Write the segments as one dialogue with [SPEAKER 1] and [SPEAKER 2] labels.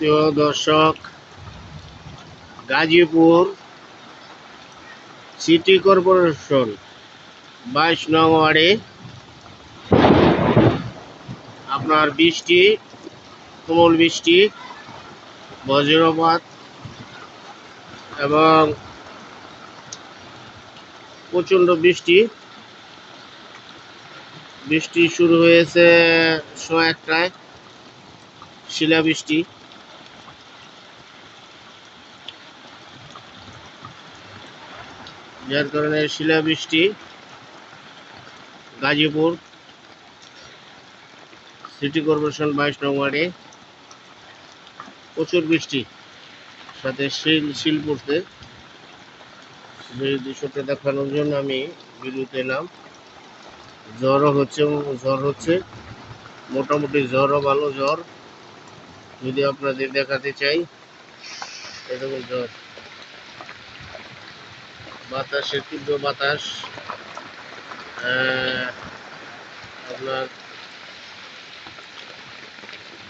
[SPEAKER 1] প্রিয় দর্শক, Gazipur city corporation বাইশ নং ওয়ার্ডে আপনার বৃষ্টি, তুমুল বৃষ্টি, বজ্রপাত এবং প্রচণ্ড বৃষ্টি। বৃষ্টি শুরু হয়েছে সোয়া একটায়, শিলাবৃষ্টি। যার কারণে শিলাবৃষ্টি গাজীপুর, সিটি কর্পোরেশন বাইশ নং ওয়ার্ডে প্রচুর বৃষ্টি, সাথে শিল শিল পড়তে দৃশ্যটা দেখানোর জন্য আমি ভিডিওতে এলাম। জ্বরও হচ্ছে, জ্বর হচ্ছে, মোটামুটি জ্বরও ভালো জ্বর। যদি আপনাদের দেখাতে চাই, এরকম জ্বর। বাতাসের তীব্র বাতাস আপনার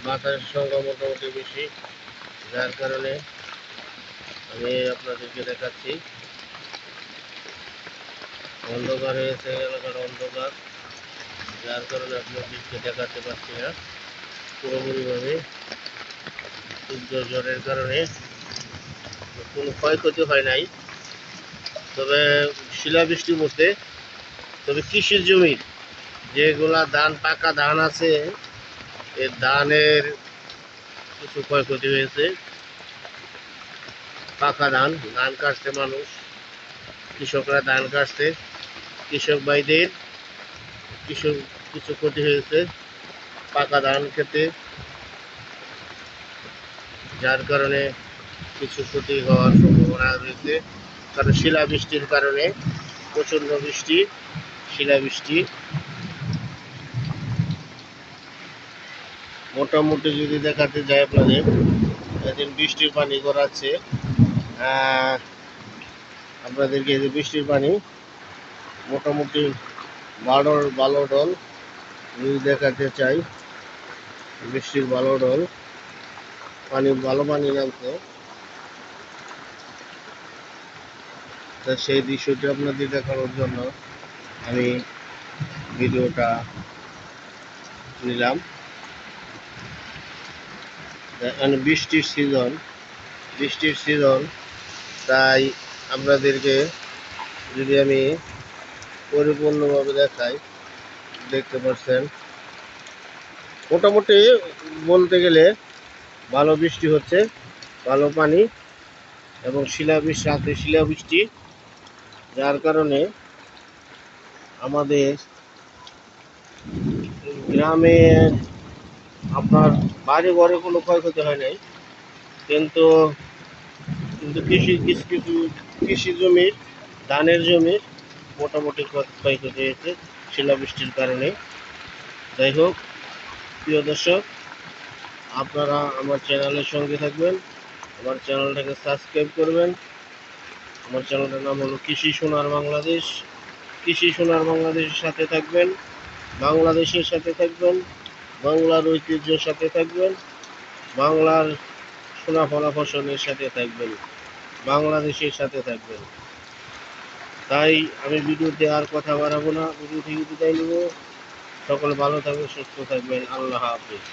[SPEAKER 1] বাতাসের সংখ্যা মোটামুটি বেশি, যার কারণে আমি আপনাদেরকে দেখাচ্ছি। অন্ধকার হয়েছে, এলাকার অন্ধকার, যার কারণে আপনাদেরকে দেখাতে পারছি না। পুরোপুরিভাবে তীব্র জ্বরের কারণে কোনো ক্ষয়ক্ষতি হয় নাই। তবে শিলাবৃষ্টি বলতে তবে কৃষির জমির যেগুলা ধান, পাকা ধান আছে, এ ধানের কিছু ক্ষয়ক্ষতি হয়েছে। পাকা ধান ধান কাটছে মানুষ, কৃষকরা ধান কাটছে, কৃষক ভাইদের কৃষক কিছু ক্ষতি হয়েছে পাকা ধান খেতে। যার কারণে কিছু ক্ষতি হওয়ার সম্ভাবনা রয়েছে। কারণ শিলাবৃষ্টির কারণে প্রচণ্ড বৃষ্টি শিলাবৃষ্টি। মোটামুটি যদি দেখাতে যায় আপনাদের এদিন বৃষ্টির পানি আহ, আপনাদেরকে যে বৃষ্টির পানি মোটামুটি বারো ডল যদি দেখাতে চাই বৃষ্টির বারো ডল পানি ভালো পানি নামছে। তা সেই দৃশ্যটি আপনাদের দেখানোর জন্য আমি ভিডিওটা নিলাম। বৃষ্টির সিজন বৃষ্টির সিজন তাই আপনাদেরকে যদি আমি পরিপূর্ণভাবে দেখাই, দেখতে পাচ্ছেন। মোটামুটি বলতে গেলে ভালো বৃষ্টি হচ্ছে, ভালো পানি এবং শিলাবৃষ্টি রাতে শিলাবৃষ্টি যার কারণে আমাদের গ্রামে আপনার বাড়ি ঘরে কোনো ক্ষয়ক্ষতি হয় নাই। কিন্তু কিন্তু কৃষি কিছু কিছু কৃষি জমির, ধানের জমির মোটামুটি ক্ষয়- ক্ষয়ক্ষতি হয়েছে শিলাবৃষ্টির কারণে। যাই হোক, প্রিয় দর্শক, আপনারা আমার চ্যানেলের সঙ্গে থাকবেন, আমার চ্যানেলটাকে সাবস্ক্রাইব করবেন আমার চ্যানেলটার নাম হলো কৃষি সোনার বাংলাদেশ। কৃষি সোনার বাংলাদেশের সাথে থাকবেন, বাংলাদেশের সাথে থাকবেন, বাংলার ঐতিহ্যের সাথে থাকবেন, বাংলার সোনা ফলা ফসলের সাথে থাকবেন, বাংলাদেশের সাথে থাকবেন। তাই আমি ভিডিওতে আর কথা বাড়াবো না, ভিডিও থেকে বিদায় নেব। সকলে ভালো থাকবেন, সুস্থ থাকবেন। আল্লাহ হাফিজ।